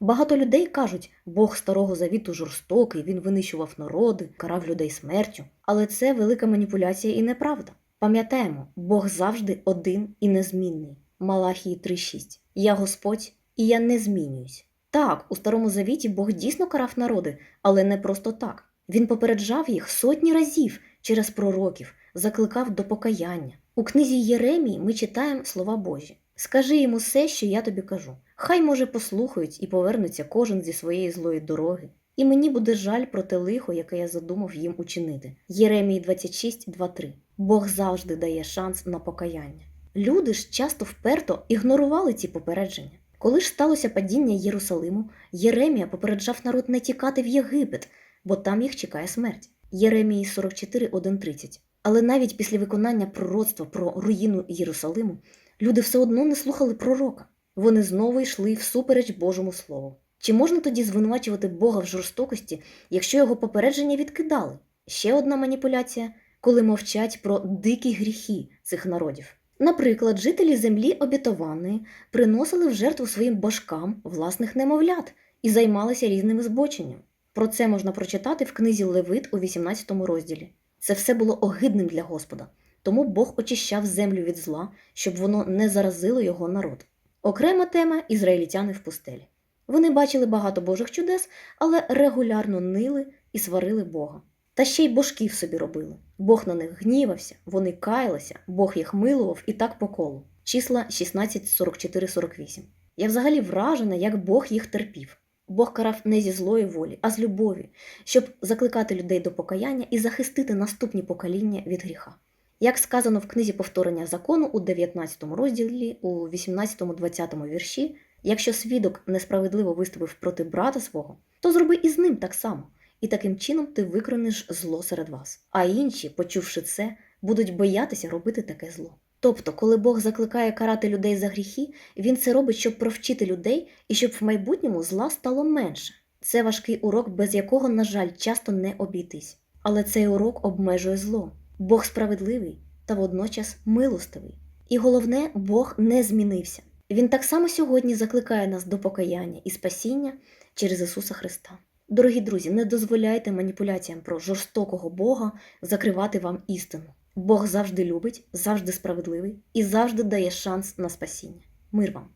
Багато людей кажуть, Бог старого завіту жорстокий, він винищував народи, карав людей смертю. Але це велика маніпуляція і неправда. Пам'ятаємо, Бог завжди один і незмінний. Малахії 3.6. Я Господь, і я не змінююсь. Так, у старому завіті Бог дійсно карав народи, але не просто так. Він попереджав їх сотні разів через пророків, закликав до покаяння. У книзі Єремії ми читаємо слова Божі. Скажи йому все, що я тобі кажу. Хай, може, послухають і повернуться кожен зі своєї злої дороги. І мені буде жаль про те лихо, яке я задумав їм учинити. Єремії 26, 2-3. Бог завжди дає шанс на покаяння. Люди ж часто вперто ігнорували ці попередження. Коли ж сталося падіння Єрусалиму, Єремія попереджав народ не тікати в Єгипет, бо там їх чекає смерть. Єремії 44, 1.30. Але навіть після виконання пророцтва про руїну Єрусалиму люди все одно не слухали пророка. Вони знову йшли всупереч Божому Слову. Чи можна тоді звинувачувати Бога в жорстокості, якщо його попередження відкидали? Ще одна маніпуляція, коли мовчать про дикі гріхи цих народів. Наприклад, жителі землі обітованої приносили в жертву своїм божкам власних немовлят і займалися різними збоченням. Про це можна прочитати в книзі Левит у 18 розділі. Це все було огидним для Господа, тому Бог очищав землю від зла, щоб воно не заразило його народ. Окрема тема ізраїльтяни в пустелі. Вони бачили багато Божих чудес, але регулярно нили і сварили Бога. Та ще й божків собі робили. Бог на них гнівався, вони каялися, Бог їх милував і так по колу. Числа 16, 44, 48. Я взагалі вражена, як Бог їх терпів. Бог карав не зі злої волі, а з любові, щоб закликати людей до покаяння і захистити наступні покоління від гріха. Як сказано в книзі повторення закону у 19 розділі, у 18-20 вірші, якщо свідок несправедливо виступив проти брата свого, то зроби і з ним так само, і таким чином ти викорениш зло серед вас. А інші, почувши це, будуть боятися робити таке зло. Тобто, коли Бог закликає карати людей за гріхи, він це робить, щоб провчити людей і щоб в майбутньому зла стало менше. Це важкий урок, без якого, на жаль, часто не обійтись. Але цей урок обмежує зло. Бог справедливий та водночас милостивий. І головне, Бог не змінився. Він так само сьогодні закликає нас до покаяння і спасіння через Ісуса Христа. Дорогі друзі, не дозволяйте маніпуляціям про жорстокого Бога закривати вам істину. Бог завжди любить, завжди справедливий і завжди дає шанс на спасіння. Мир вам!